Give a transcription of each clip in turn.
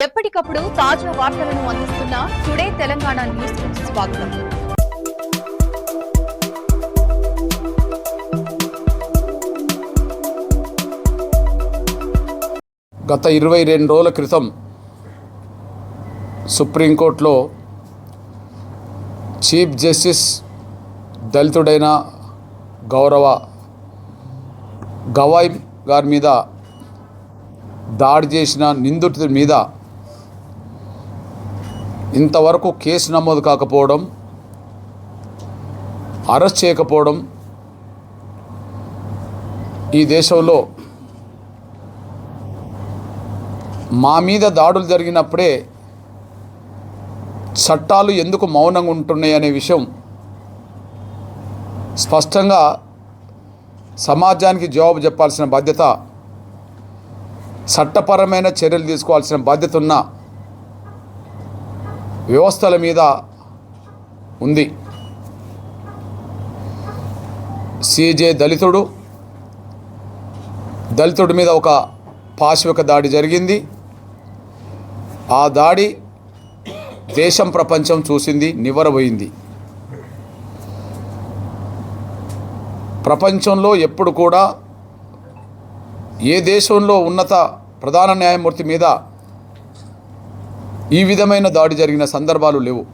ఎప్పటికప్పుడు తాజా వార్తలను అందిస్తున్న టుడే తెలంగాణ న్యూస్ స్వాగతం. గత ఇరవై రెండు రోజుల క్రితం సుప్రీంకోర్టులో చీఫ్ జస్టిస్ దళితుడైన గౌరవ గవాయ్ గారి మీద దాడి చేసిన నిందితుడి మీద ఇంతవరకు కేసు నమోదు కాకపోవడం అరెస్ట్ చేయకపోవడం ఈ దేశంలో మా మీద దాడులు జరిగినప్పుడే చట్టాలు ఎందుకు మౌనంగా ఉంటున్నాయి అనే విషయం స్పష్టంగా సమాజానికి జవాబు చెప్పాల్సిన బాధ్యత చట్టపరమైన చర్యలు తీసుకోవాల్సిన బాధ్యత ఉన్న వ్యవస్థల మీద ఉంది. సిజే దళితుడు. దళితుడి మీద ఒక పాశవిక దాడి జరిగింది. ఆ దాడి దేశం ప్రపంచం చూసింది నివరబోయింది ప్రపంచంలో ఎప్పుడు కూడా ఏ దేశంలో ఉన్నత ప్రధాన న్యాయమూర్తి మీద ఈ విధమైన దాడి జరిగిన సందర్భాలు లేవు.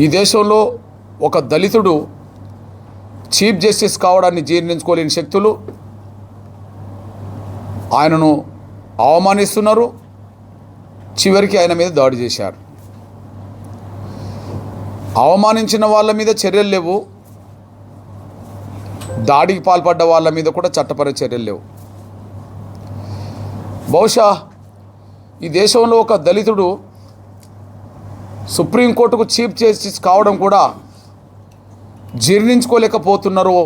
ఈ దేశంలో ఒక దళితుడు చీఫ్ జస్టిస్ కావడాన్ని జీర్ణించుకోలేని శక్తులు ఆయనను అవమానిస్తున్నారు. చివరికి ఆయన మీద దాడి చేశారు. అవమానించిన వాళ్ళ మీద చర్యలు లేవు. దాడికి పాల్పడ్డ వాళ్ళ మీద కూడా చట్టపర చర్యలు లేవు. బహుశా ఈ దేశంలో ఒక దళితుడు సుప్రీంకోర్టుకు చీఫ్ జస్టిస్ కావడం కూడా జీర్ణించుకోలేకపోతున్నారో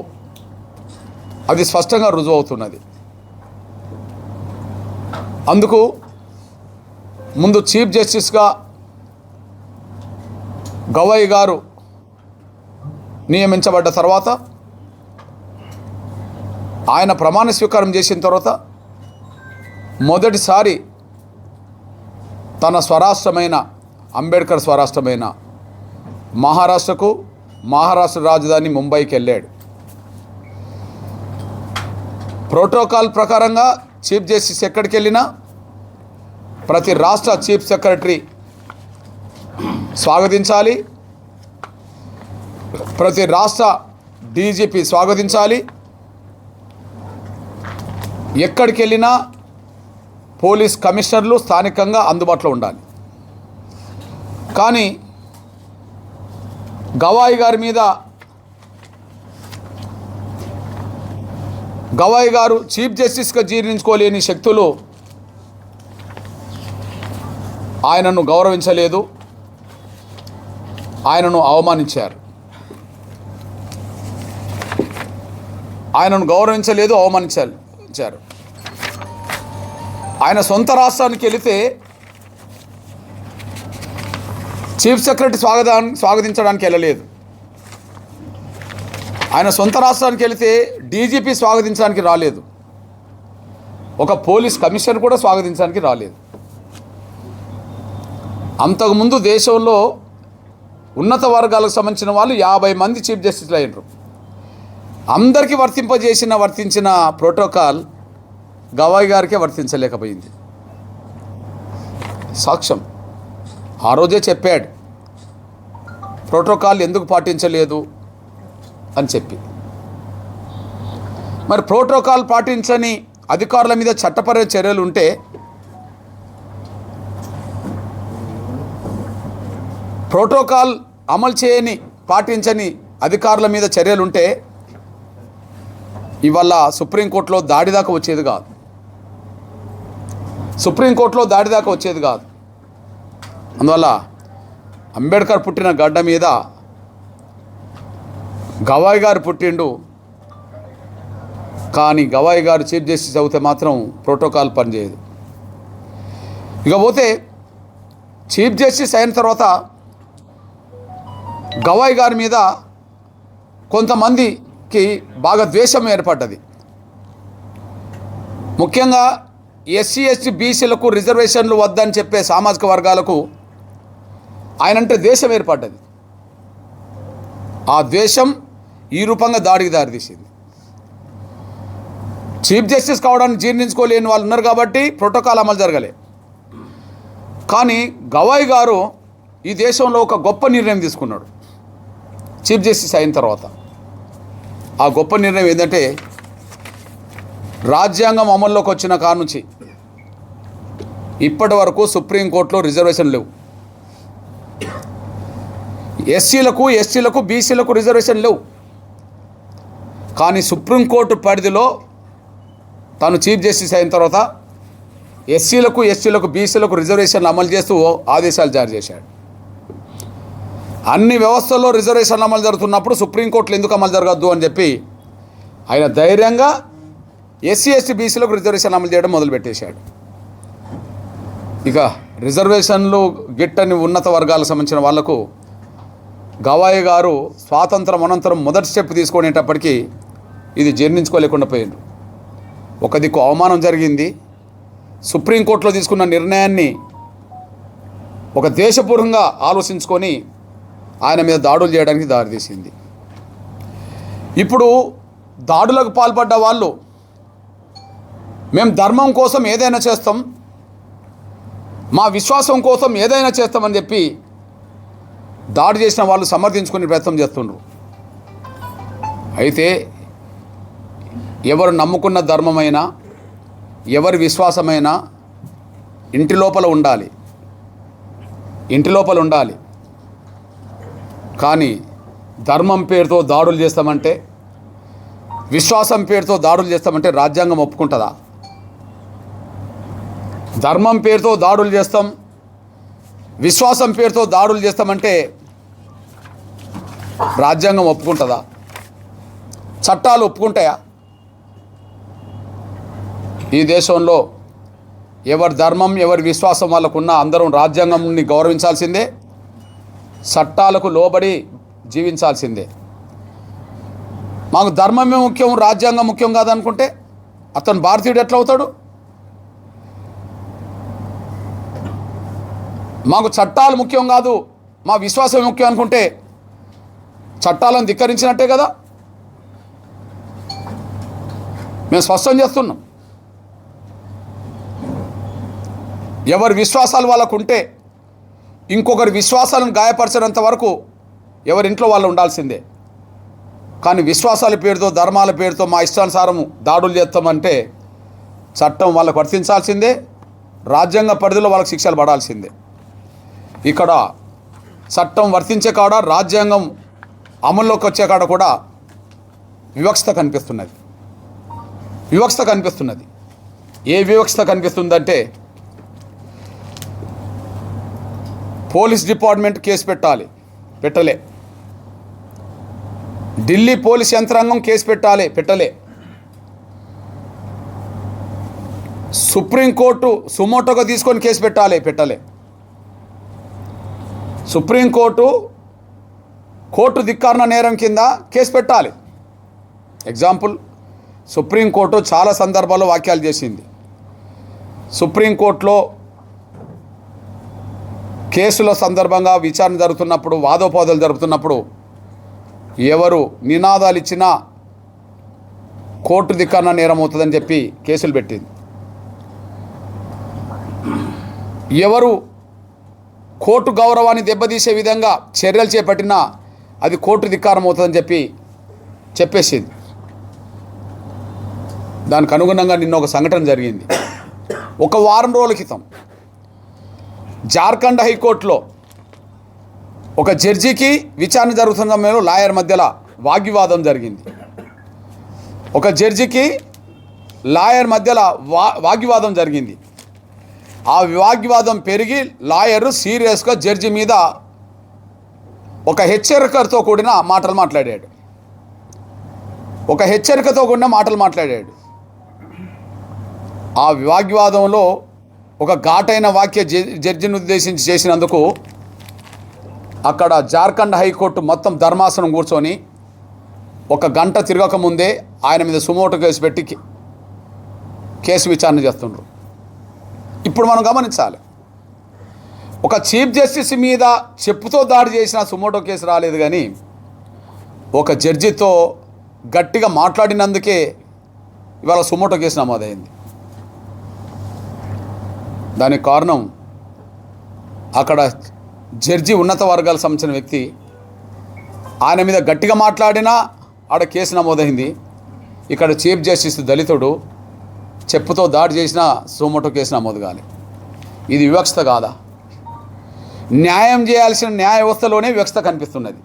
అది స్పష్టంగా రుజువు అవుతున్నది అందుకు ముందు చీఫ్ జస్టిస్గా గవయ్ గారు నియమించబడ్డ తర్వాత ఆయన ప్రమాణ స్వీకారం చేసిన తర్వాత మొదటిసారి తన స్వరాష్ట్రమైన అంబేద్కర్ స్వరాష్ట్రమైన మహారాష్ట్రకు మహారాష్ట్ర రాజధాని ముంబైకి వెళ్ళాడు ప్రోటోకాల్ ప్రకారంగా చీఫ్ జస్టిస్ ఎక్కడికి వెళ్ళినా ప్రతి రాష్ట్ర చీఫ్ సెక్రటరీ స్వాగతించాలి. ప్రతి రాష్ట్ర డీజీపీ స్వాగతించాలి. ఎక్కడికి వెళ్ళినా పోలీస్ కమిషనర్లు స్థానికంగా అందుబాటులో ఉండాలి. కానీ గవాయి గారి మీద గవాయి గారు చీఫ్ జస్టిస్గా జీర్ణించుకోలేని శక్తులు ఆయనను గౌరవించలేదు. ఆయనను అవమానించారు. ఆయనను గౌరవించలేదు అవమానించారు. ఆయన సొంత రాష్ట్రానికి వెళితే చీఫ్ సెక్రటరీ స్వాగతం స్వాగతించడానికి వెళ్ళలేదు. ఆయన సొంత రాష్ట్రానికి వెళితే డీజీపీ స్వాగతించడానికి రాలేదు. ఒక పోలీస్ కమిషనర్ కూడా స్వాగతించడానికి రాలేదు. అంతకుముందు దేశంలో ఉన్నత వర్గాలకు సంబంధించిన వాళ్ళు యాభై మంది చీఫ్ జస్టిస్లు అయినరు. అందరికీ వర్తింపజేసిన వర్తించిన ప్రోటోకాల్ గవాయి గారికే వర్తించలేకపోయింది. సాక్ష్యం. ఆ రోజే చెప్పాడు. ప్రోటోకాల్ ఎందుకు పాటించలేదు? అని చెప్పి. మరి ప్రోటోకాల్ పాటించని అధికారుల మీద చట్టపర చర్యలు ఉంటే ప్రోటోకాల్ అమలు చేయని పాటించని అధికారుల మీద చర్యలు ఉంటే ఇవాళ సుప్రీంకోర్టులో దాడి దాకా వచ్చేది కాదు. సుప్రీంకోర్టులో దాడి దాకా వచ్చేది కాదు. అందువల్ల అంబేద్కర్ పుట్టిన గడ్డ మీద గవాయి గారు పుట్టిండు. కానీ గవాయి గారు చీఫ్ జస్టిస్ అవుతే మాత్రం ప్రోటోకాల్ పనిచేయదు. ఇకపోతే చీఫ్ జస్టిస్ అయిన తర్వాత గవాయి గారి మీద కొంతమందికి బాగా ద్వేషం ఏర్పడ్డది. ముఖ్యంగా ఎస్సీ ఎస్టీ బీసీలకు రిజర్వేషన్లు వద్దని చెప్పే సామాజిక వర్గాలకు ఆయనంటే దేశం ఏర్పడ్డది. ఆ ద్వేషం ఈ రూపంగా దాడికి దారితీసింది. చీఫ్ జస్టిస్ కావడానికి జీర్ణించుకోలేని వాళ్ళు ఉన్నారు కాబట్టి ప్రోటోకాల్ అమలు జరగలే. కానీ గవాయ్ గారు ఈ దేశంలో ఒక గొప్ప నిర్ణయం తీసుకున్నాడు. చీఫ్ జస్టిస్ అయిన తర్వాత. ఆ గొప్ప నిర్ణయం ఏంటంటే రాజ్యాంగం అమల్లోకి వచ్చిన కాడ నుంచి. ఇప్పటి వరకు సుప్రీంకోర్టులో రిజర్వేషన్ లేవు. ఎస్సీలకు ఎస్టీలకు బీసీలకు రిజర్వేషన్ లేవు. కానీ సుప్రీంకోర్టు పరిధిలో తాను చీఫ్ జస్టిస్ అయిన తర్వాత ఎస్సీలకు ఎస్టీలకు బీసీలకు రిజర్వేషన్లు అమలు చేస్తూ ఆదేశాలు జారీ చేశాడు. అన్ని వ్యవస్థల్లో రిజర్వేషన్లు అమలు జరుగుతున్నప్పుడు సుప్రీంకోర్టులు ఎందుకు అమలు జరగద్దు అని చెప్పి ఆయన ధైర్యంగా ఎస్సీ ఎస్టీ బీసీలకు రిజర్వేషన్ అమలు చేయడం మొదలుపెట్టేశాడు. ఇక రిజర్వేషన్లు గిట్టని ఉన్నత వర్గాలకు సంబంధించిన వాళ్ళకు గవాయి గారు స్వాతంత్రం అనంతరం మొదటి స్టెప్ తీసుకునేటప్పటికీ ఇది జీర్ణించుకోలేకుండా పోయిండు ఒక దిక్కు అవమానం జరిగింది. సుప్రీంకోర్టులో తీసుకున్న నిర్ణయాన్ని ఒక దేశపూర్వంగా ఆలోచించుకొని ఆయన మీద దాడులు చేయడానికి దారితీసింది. ఇప్పుడు దాడులకు పాల్పడ్డ వాళ్ళు మేము ధర్మం కోసం ఏదైనా చేస్తాం మా విశ్వాసం కోసం ఏదైనా చేస్తామని చెప్పి దాడి చేసిన వాళ్ళు సమర్థించుకునే ప్రయత్నం చేస్తుండ్రు. అయితే ఎవరు నమ్ముకున్న ధర్మమైనా ఎవరి విశ్వాసమైనా ఇంటి లోపల ఉండాలి. ఇంటి లోపల ఉండాలి. కానీ ధర్మం పేరుతో దాడులు చేస్తామంటే విశ్వాసం పేరుతో దాడులు చేస్తామంటే రాజ్యాంగం ఒప్పుకుంటుందా? ధర్మం పేరుతో దాడులు చేస్తాం విశ్వాసం పేరుతో దాడులు చేస్తామంటే రాజ్యాంగం ఒప్పుకుంటుందా? చట్టాలు ఒప్పుకుంటాయా? ఈ దేశంలో ఎవరి ధర్మం ఎవరి విశ్వాసం వాళ్ళకున్న అందరం రాజ్యాంగంని గౌరవించాల్సిందే చట్టాలకు లోబడి జీవించాల్సిందే. మాకు ధర్మమే ముఖ్యం రాజ్యాంగం ముఖ్యం కాదనుకుంటే అతను భారతీయుడు ఎట్లా మాకు చట్టాలు ముఖ్యం కాదు మా విశ్వాసం ముఖ్యం అనుకుంటే చట్టాలను ధిక్కరించినట్టే కదా. మేము స్పష్టం చేస్తున్నాం. ఎవరి విశ్వాసాలు వాళ్ళకు ఉంటే ఇంకొకరి విశ్వాసాలను గాయపరచినంత వరకు ఎవరి ఇంట్లో వాళ్ళు ఉండాల్సిందే. కానీ విశ్వాసాల పేరుతో ధర్మాల పేరుతో మా ఇష్టానుసారం దాడులు చేస్తామంటే చట్టం వాళ్ళకు వర్తించాల్సిందే రాజ్యాంగ పరిధిలో వాళ్ళకి శిక్షలు పడాల్సిందే. ఇక్కడ చట్టం వర్తించే కాడ రాజ్యాంగం అమల్లోకి వచ్చే కాడ కూడా వివక్షత కనిపిస్తున్నది. వివక్షత కనిపిస్తున్నది. ఏ వివక్షత కనిపిస్తుందంటే పోలీస్ డిపార్ట్మెంట్ కేసు పెట్టాలి పెట్టలే. ఢిల్లీ పోలీస్ యంత్రాంగం కేసు పెట్టాలి పెట్టలే. సుప్రీంకోర్టు సుమోటోగా తీసుకొని కేసు పెట్టాలి పెట్టలే. సుప్రీంకోర్టు కోర్టు ధిక్కారణ నేరం కింద కేసు పెట్టాలి. ఎగ్జాంపుల్ సుప్రీంకోర్టు చాలా సందర్భాల్లో వాక్యాలు చేసింది. సుప్రీంకోర్టులో కేసుల సందర్భంగా విచారణ జరుగుతున్నప్పుడు వాదోపాదాలు జరుగుతున్నప్పుడు ఎవరు నినాదాలు ఇచ్చినా కోర్టు ధిక్కరణ నేరం అవుతుందని చెప్పి కేసులు పెట్టింది. ఎవరు కోర్టు గౌరవాన్ని దెబ్బతీసే విధంగా చర్యలు చేపట్టినా అది కోర్టు ధిక్కారం అవుతుందని చెప్పి చెప్పేసింది. దానికి అనుగుణంగా నిన్న ఒక సంఘటన జరిగింది. ఒక వారం రోజుల క్రితం జార్ఖండ్ హైకోర్టులో ఒక జడ్జికి విచారణ జరుగుతున్న సమయంలో లాయర్ మధ్యలో వాగ్వివాదం జరిగింది. ఒక జడ్జికి లాయర్ మధ్యలో వా వాగ్వివాదం జరిగింది. ఆ వివాగ్వాదం పెరిగి లాయరు సీరియస్గా జడ్జి మీద ఒక హెచ్చరికతో కూడిన మాటలు మాట్లాడాడు. ఒక హెచ్చరికతో కూడిన మాటలు మాట్లాడాడు. ఆ వివాగ్వాదంలో ఒక ఘాటైన వాక్య జడ్జిని ఉద్దేశించి చేసినందుకు అక్కడ జార్ఖండ్ హైకోర్టు మొత్తం ధర్మాసనం కూర్చొని ఒక గంట తిరగక ముందే ఆయన మీద సుమోటో కేసు పెట్టి కేసు విచారణ చేస్తుండ్రు. ఇప్పుడు మనం గమనించాలి. ఒక చీఫ్ జస్టిస్ మీద చెప్పుతో దాడి చేసిన సుమోటో కేసు రాలేదు కానీ ఒక జడ్జితో గట్టిగా మాట్లాడినందుకే ఇవాళ సుమోటో కేసు నమోదైంది. దానికి కారణం అక్కడ జడ్జి ఉన్నత వర్గాలకు సంబంధించిన వ్యక్తి ఆయన మీద గట్టిగా మాట్లాడినా ఆడ కేసు నమోదైంది. ఇక్కడ చీఫ్ జస్టిస్ దళితుడు చెప్పుతో దాడి చేసిన సుమోటో కేసు నమోదు కాలి. ఇది వివక్షత కాదా? న్యాయం చేయాల్సిన న్యాయ వ్యవస్థలోనే వివక్షత కనిపిస్తున్నది.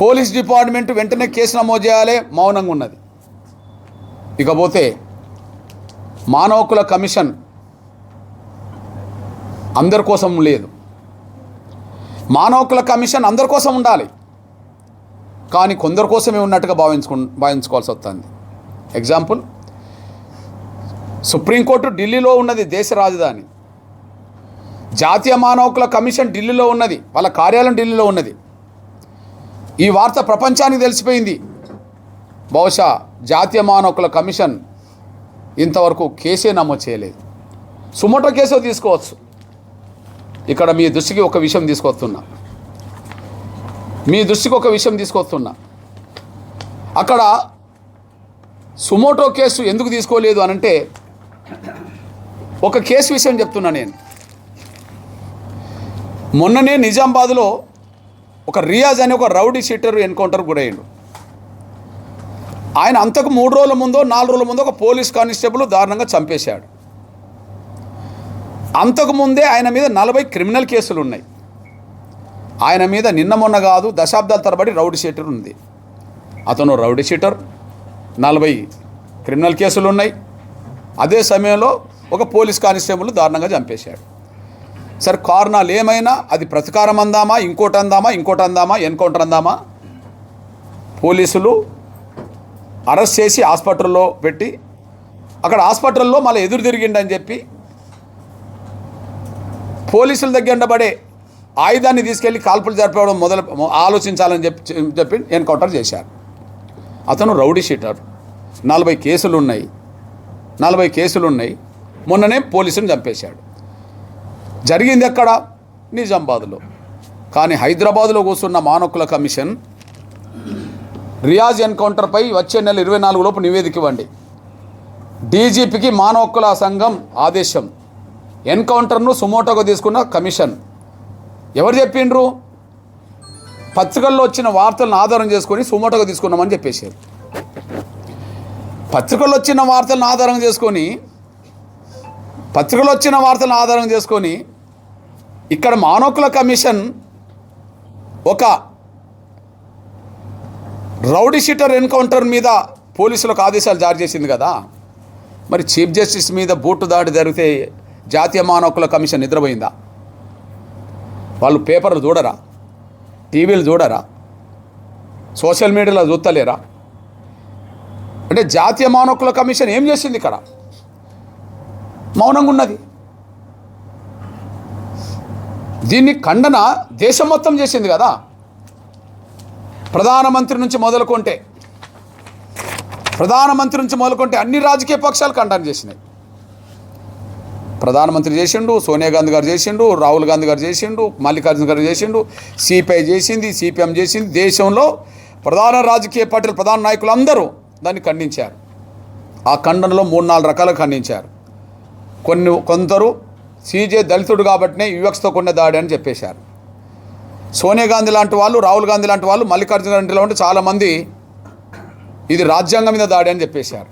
పోలీస్ డిపార్ట్మెంట్ వెంటనే కేసు నమోదు చేయాలి మౌనంగా ఉన్నది. ఇకపోతే మానవ హక్కుల కమిషన్ అందరి కోసం లేదు. మానవ హక్కుల కమిషన్ అందరి కోసం ఉండాలి. కానీ కొందరి కోసమే ఉన్నట్టుగా భావించుకు భావించుకోవాల్సి వస్తుంది. ఎగ్జాంపుల్ సుప్రీంకోర్టు ఢిల్లీలో ఉన్నది దేశ రాజధాని. జాతీయ మానవకుల కమిషన్ ఢిల్లీలో ఉన్నది వాళ్ళ కార్యాలయం ఢిల్లీలో ఉన్నది. ఈ వార్త ప్రపంచానికి తెలిసిపోయింది. బహుశా జాతీయ మానవకుల కమిషన్ ఇంతవరకు కేసే నమోదు చేయలేదు. సుమోటో కేసు తీసుకోవచ్చు. ఇక్కడ మీ దృష్టికి ఒక విషయం తీసుకొస్తున్నా. మీ దృష్టికి ఒక విషయం తీసుకొస్తున్నా. అక్కడ సుమోటో కేసు ఎందుకు తీసుకోలేదు అని అంటే ఒక కేసు విషయం చెప్తున్నా నేను. మొన్ననే నిజామాబాద్లో ఒక రియాజ్ అనే ఒక రౌడీ షీటర్ ఎన్కౌంటర్ గురయ్యాడు. ఆయన అంతకు మూడు రోజుల ముందో నాలుగు రోజుల ముందో ఒక పోలీస్ కానిస్టేబుల్ దారుణంగా చంపేశాడు. అంతకు ముందే ఆయన మీద నలభై క్రిమినల్ కేసులు ఉన్నాయి. ఆయన మీద నిన్న మొన్న కాదు దశాబ్దాల తరబడి రౌడీ షీటర్ ఉంది. అతను రౌడీ షీటర్ నలభై క్రిమినల్ కేసులు ఉన్నాయి. అదే సమయంలో ఒక పోలీస్ కానిస్టేబుల్ దారుణంగా చంపేశాడు. సరే కారణాలు ఏమైనా? అది ప్రతీకారం అందామా? ఇంకోటి అందామా? ఇంకోటి అందామా? ఎన్కౌంటర్ అందామా? పోలీసులు అరెస్ట్ చేసి హాస్పిటల్లో పెట్టి అక్కడ హాస్పిటల్లో మళ్ళీ ఎదురు తిరిగిండని చెప్పి పోలీసుల దగ్గర పడే ఆయుధాన్ని తీసుకెళ్ళి కాల్పులు జరపడం మొదలు ఆలోచించాలని చెప్పి చెప్పి ఎన్కౌంటర్ చేశారు. అతను రౌడీ షీటర్. నలభై కేసులు ఉన్నాయి నలభై కేసులు ఉన్నాయి మొన్ననే పోలీసుని చంపేశాడు. జరిగింది ఎక్కడ? నిజామాబాద్లో. కానీ హైదరాబాద్లో కూర్చున్న మానవకుల కమిషన్ రియాజ్ ఎన్కౌంటర్పై వచ్చే నెల ఇరవై నాలుగు లోపు నివేదిక ఇవ్వండి. డీజీపీకి మానవ సంఘం ఆదేశం. ఎన్కౌంటర్ను సుమోటోగా తీసుకున్న కమిషన్. ఎవరు చెప్పిండ్రు? పత్రికల్లో వచ్చిన వార్తలను ఆధారం చేసుకొని సుమోటోగా తీసుకున్నామని చెప్పేశారు. పత్రికల్లో వచ్చిన వార్తలను ఆధారం చేసుకొని పత్రికలో వచ్చిన వార్తలను ఆధారం చేసుకొని ఇక్కడ మానవకుల కమిషన్ ఒక రౌడీ షీటర్ ఎన్కౌంటర్ మీద పోలీసులకు ఆదేశాలు జారీ చేసింది కదా. మరి చీఫ్ జస్టిస్ మీద బూటు దాడి జరిగితే జాతీయ మానవకుల కమిషన్ నిద్రపోయిందా? వాళ్ళు పేపర్లు చూడరా? టీవీలు చూడరా? సోషల్ మీడియాలో చూస్తలేరా అంటే జాతీయ మానవకుల కమిషన్ ఏం చేసింది ఇక్కడ? మౌనంగా ఉన్నది దీన్ని ఖండన దేశం మొత్తం చేసింది కదా. ప్రధానమంత్రి నుంచి మొదలుకుంటే ప్రధానమంత్రి నుంచి మొదలుకుంటే అన్ని రాజకీయ పక్షాలు ఖండన చేసినాయి. ప్రధానమంత్రి చేసిండు సోనియా గాంధీ గారు చేసిండు రాహుల్ గాంధీ గారు చేసిండు మల్లికార్జున గారు చేసిండు సిపిఐ చేసింది సిపిఎం చేసింది దేశంలో ప్రధాన రాజకీయ పార్టీల ప్రధాన నాయకులు అందరూ దాన్ని ఖండించారు. ఆ ఖండనలో మూడు నాలుగు రకాలు ఖండించారు. కొన్ని కొందరు సీజే దళితుడు కాబట్టినే వివక్షతో కొన్న దాడి అని చెప్పేశారు. సోనియా గాంధీ లాంటి వాళ్ళు రాహుల్ గాంధీ లాంటి వాళ్ళు మల్లికార్జున రెడ్డి లాంటి చాలామంది ఇది రాజ్యాంగం మీద దాడి అని చెప్పేశారు.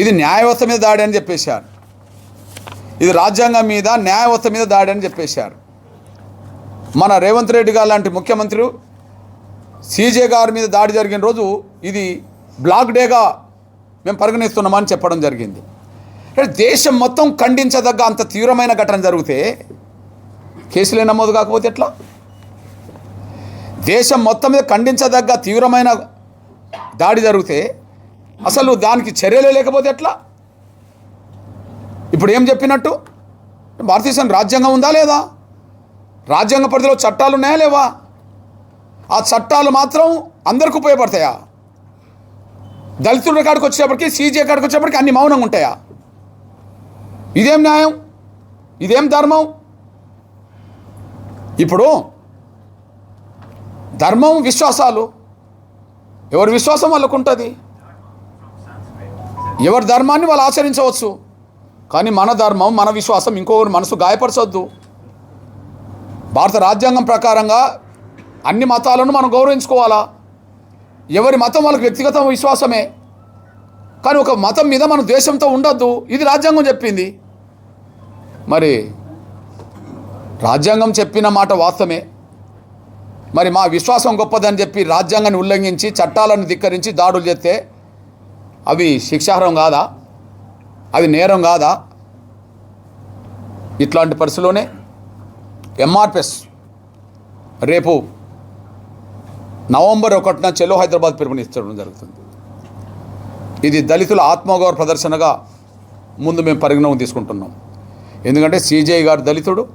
ఇది న్యాయ వ్యవస్థ మీద దాడి అని చెప్పేశారు. ఇది రాజ్యాంగం మీద న్యాయ వ్యవస్థ మీద దాడి అని చెప్పేశారు. మన రేవంత్ రెడ్డి గారు లాంటి ముఖ్యమంత్రులు సీజే గారి మీద దాడి జరిగిన రోజు ఇది బ్లాక్ డేగా మేము పరిగణిస్తున్నామని చెప్పడం జరిగింది. దేశం మొత్తం ఖండించదగ్గ అంత తీవ్రమైన ఘటన జరిగితే కేసులే నమోదు కాకపోతే ఎట్లా? దేశం మొత్తం మీద ఖండించదగ్గ తీవ్రమైన దాడి జరిగితే అసలు దానికి చర్యలే లేకపోతే ఎట్లా? ఇప్పుడు ఏం చెప్పినట్టు? భారతదేశం రాజ్యాంగం ఉందా లేదా? రాజ్యాంగ పరిధిలో చట్టాలు ఉన్నాయా లేవా? ఆ చట్టాలు మాత్రం అందరికి ఉపయోగపడతాయా? దళితుల కాడికి వచ్చేటప్పటికి సీజే కాడికి వచ్చేటప్పటికి అన్ని మౌనంగా ఉంటాయా? ఇదేం న్యాయం? ఇదేం ధర్మం? ఇప్పుడు ధర్మం విశ్వాసాలు. ఎవరి విశ్వాసం వాళ్ళకు ఉంటుంది? ఎవరి ధర్మాన్ని వాళ్ళు ఆచరించవచ్చు. కానీ మన ధర్మం మన విశ్వాసం ఇంకొకరి మనసు గాయపరచొద్దు. భారత రాజ్యాంగం ప్రకారంగా అన్ని మతాలను మనం గౌరవించుకోవాలా? ఎవరి మతం వాళ్ళకి వ్యక్తిగత విశ్వాసమే. కానీ ఒక మతం మీద మనం ద్వేషంతో ఉండొద్దు. ఇది రాజ్యాంగం చెప్పింది. మరి రాజ్యాంగం చెప్పిన మాట వాస్తవమే. మరి మా విశ్వాసం గొప్పదని చెప్పి రాజ్యాంగాన్ని ఉల్లంఘించి చట్టాలను ధిక్కరించి దాడులు చేస్తే అవి శిక్షార్హం కాదా? అది నేరం కాదా? ఇట్లాంటి పరిస్థితిలోనే ఎంఆర్పిఎస్ రేపు నవంబర్ ఒకటిన చెలో హైదరాబాద్ పిలుపునిస్తడం జరుగుతుంది. ఇది దళితుల ఆత్మగౌరవ ప్రదర్శనగా ముందు మేము పరిగణన తీసుకుంటున్నాం. ఎందుకంటే సీజేఐ గారు దళితుడు.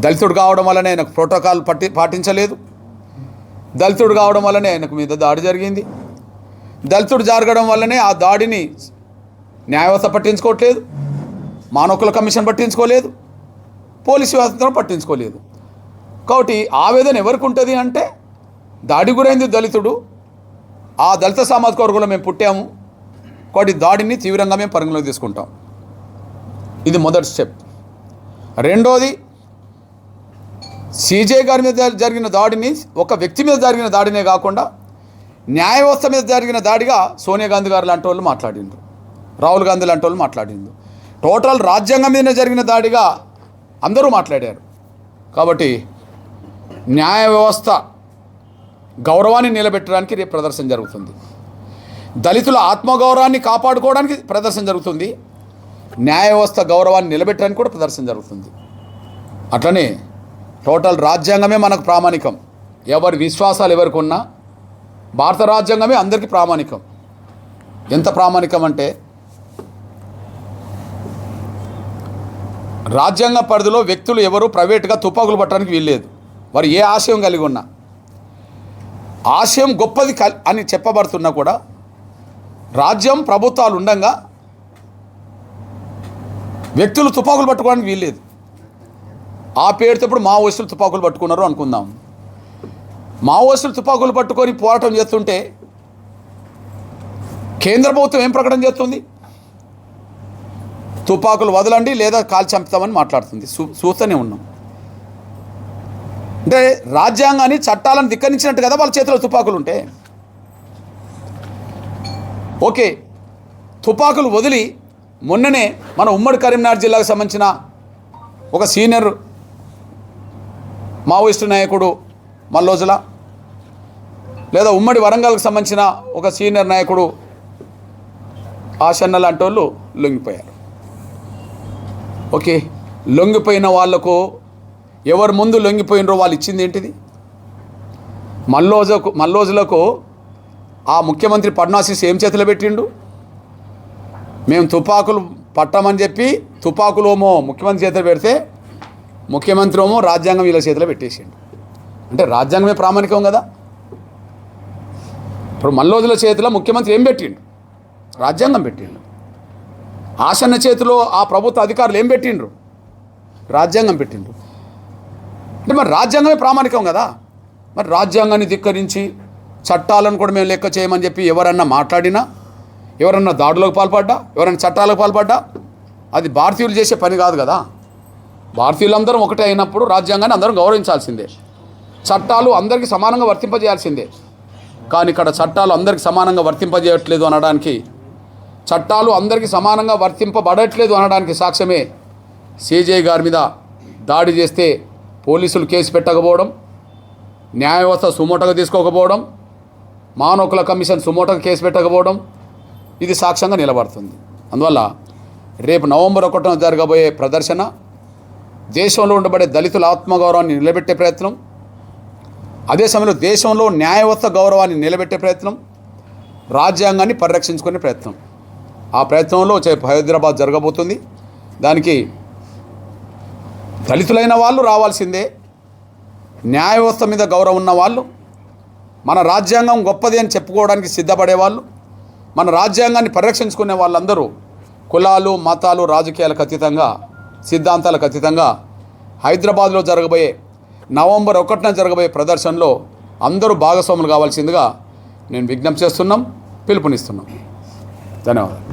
దళితుడు కావడం వల్లనే ఆయనకు ప్రోటోకాల్ పట్టి పాటించలేదు. దళితుడు కావడం వల్లనే ఆయనకు మీద దాడి జరిగింది. దళితుడు జరగడం వల్లనే ఆ దాడిని న్యాయవ్యవస్థ పట్టించుకోవట్లేదు. మానవకుల కమిషన్ పట్టించుకోలేదు. పోలీసు వ్యవస్థను పట్టించుకోలేదు. కాబట్టి ఆవేదన ఎవరికి ఉంటుంది అంటే దాడి గురైంది దళితుడు. ఆ దళిత సామాజిక వర్గంలో మేము పుట్టాము. కాబట్టి దాడిని తీవ్రంగా మేము పరిగణలోకి తీసుకుంటాం. ఇది మొదటి స్టెప్. రెండోది సీజే గారి మీద జరిగిన దాడిని ఒక వ్యక్తి మీద జరిగిన దాడినే కాకుండా న్యాయ వ్యవస్థ మీద జరిగిన దాడిగా సోనియా గాంధీ గారు లాంటి వాళ్ళు మాట్లాడిండ్రు. రాహుల్ గాంధీ లాంటి వాళ్ళు మాట్లాడిండ్రు. టోటల్ రాజ్యాంగం మీద జరిగిన దాడిగా అందరూ మాట్లాడారు. కాబట్టి న్యాయ వ్యవస్థ గౌరవాన్ని నిలబెట్టడానికి రేపు ప్రదర్శన జరుగుతుంది. దళితుల ఆత్మగౌరవాన్ని కాపాడుకోవడానికి ప్రదర్శన జరుగుతుంది. న్యాయ వ్యవస్థ గౌరవాన్ని నిలబెట్టడానికి కూడా ప్రదర్శన జరుగుతుంది. అట్లనే టోటల్ రాజ్యాంగమే మనకు ప్రామాణికం. ఎవరి విశ్వాసాలు ఎవరికి ఉన్నా భారత రాజ్యాంగమే అందరికీ ప్రామాణికం. ఎంత ప్రామాణికం అంటే రాజ్యాంగ పరిధిలో వ్యక్తులు ఎవరు ప్రైవేట్గా తుపాకులు పట్టడానికి వీల్లేదు. వారు ఏ ఆశయం కలిగి ఉన్నా. ఆశయం గొప్పది అని చెప్పబడుతున్నా కూడా రాజ్యం ప్రభుత్వాలు ఉండగా వ్యక్తులు తుపాకులు పట్టుకోవడానికి వీల్లేదు. ఆ పేరుతో ఇప్పుడు మావోయిస్టులు తుపాకులు పట్టుకున్నారు అనుకుందాం. మావోయిస్టులు తుపాకులు పట్టుకొని పోరాటం చేస్తుంటే కేంద్ర ప్రభుత్వం ఏం ప్రకటన చేస్తుంది? తుపాకులు వదలండి లేదా కాల్ చంపుతామని మాట్లాడుతుంది. చూ చూస్తూనే ఉన్నాం. అంటే రాజ్యాంగాన్ని చట్టాలను ధిక్కరించినట్టు కదా వాళ్ళ చేతిలో తుపాకులు ఉంటే? ఓకే తుపాకులు వదిలి మొన్ననే మన ఉమ్మడి కరీంనగర్ జిల్లాకు సంబంధించిన ఒక సీనియర్ మావోయిస్టు నాయకుడు మల్లోజుల లేదా ఉమ్మడి వరంగల్కి సంబంధించిన ఒక సీనియర్ నాయకుడు ఆశన్న లాంటి వాళ్ళు లొంగిపోయారు. ఓకే లొంగిపోయిన వాళ్ళకు ఎవరు ముందు లొంగిపోయినరో వాళ్ళు ఇచ్చింది ఏంటిది? మల్లోజకు మల్లోజులకు ఆ ముఖ్యమంత్రి ఫడ్నాసిస్ ఏం చేతిలో పెట్టిండు? మేము తుపాకులు పట్టమని చెప్పి తుపాకులోమో ముఖ్యమంత్రి చేతిలో పెడితే ముఖ్యమంత్రి ఏమో రాజ్యాంగం వీళ్ళ చేతిలో పెట్టేసిండు. అంటే రాజ్యాంగమే ప్రామాణికం కదా? ఇప్పుడు మల్లోజుల చేతిలో ముఖ్యమంత్రి ఏం పెట్టిండు? రాజ్యాంగం పెట్టిండు. ఆసన్న చేతిలో ఆ ప్రభుత్వ అధికారులు ఏం పెట్టిండ్రు? రాజ్యాంగం పెట్టిండ్రు. అంటే మరి రాజ్యాంగమే ప్రామాణికం కదా. మరి రాజ్యాంగాన్ని ధిక్కరించి చట్టాలను కూడా మేము లెక్క చేయమని చెప్పి ఎవరన్నా మాట్లాడినా ఎవరన్నా దాడులకు పాల్పడ్డా ఎవరైనా చట్టాలకు పాల్పడ్డా అది భారతీయులు చేసే పని కాదు కదా. భారతీయులందరం ఒకటే అయినప్పుడు రాజ్యాంగాన్ని అందరం గౌరవించాల్సిందే. చట్టాలు అందరికీ సమానంగా వర్తింపజేయాల్సిందే. కానీ ఇక్కడ చట్టాలు అందరికీ సమానంగా వర్తింపజేయట్లేదు అనడానికి చట్టాలు అందరికీ సమానంగా వర్తింపబడట్లేదు అనడానికి సాక్ష్యమే సీజే గారి మీద దాడి చేస్తే పోలీసులు కేసు పెట్టకపోవడం న్యాయ వ్యవస్థ సుమోటగా తీసుకోకపోవడం మానవకుల కమిషన్ సుమోటగా కేసు పెట్టకపోవడం ఇది సాక్ష్యంగా నిలబడుతుంది. అందువల్ల రేపు నవంబర్ ఒకటిన జరగబోయే ప్రదర్శన దేశంలో ఉండబడే దళితుల ఆత్మగౌరవాన్ని నిలబెట్టే ప్రయత్నం అదే సమయంలో దేశంలో న్యాయవత్త గౌరవాన్ని నిలబెట్టే ప్రయత్నం రాజ్యాంగాన్ని పరిరక్షించుకునే ప్రయత్నం. ఆ ప్రయత్నంలో హైదరాబాద్ జరగబోతుంది. దానికి దళితులైన వాళ్ళు రావాల్సిందే. న్యాయ వ్యవస్థ మీద గౌరవం ఉన్న వాళ్ళు మన రాజ్యాంగం గొప్పది అని చెప్పుకోవడానికి సిద్ధపడేవాళ్ళు మన రాజ్యాంగాన్ని పరిరక్షించుకునే వాళ్ళందరూ కులాలు మతాలు రాజకీయాలకు అతీతంగా సిద్ధాంతాలకు అతీతంగా హైదరాబాద్లో జరగబోయే నవంబర్ ఒకటిన జరగబోయే ప్రదర్శనలో అందరూ భాగస్వాములు కావాల్సిందిగా నేను విజ్ఞప్తి చేస్తున్నాం పిలుపునిస్తున్నాం. ధన్యవాదాలు.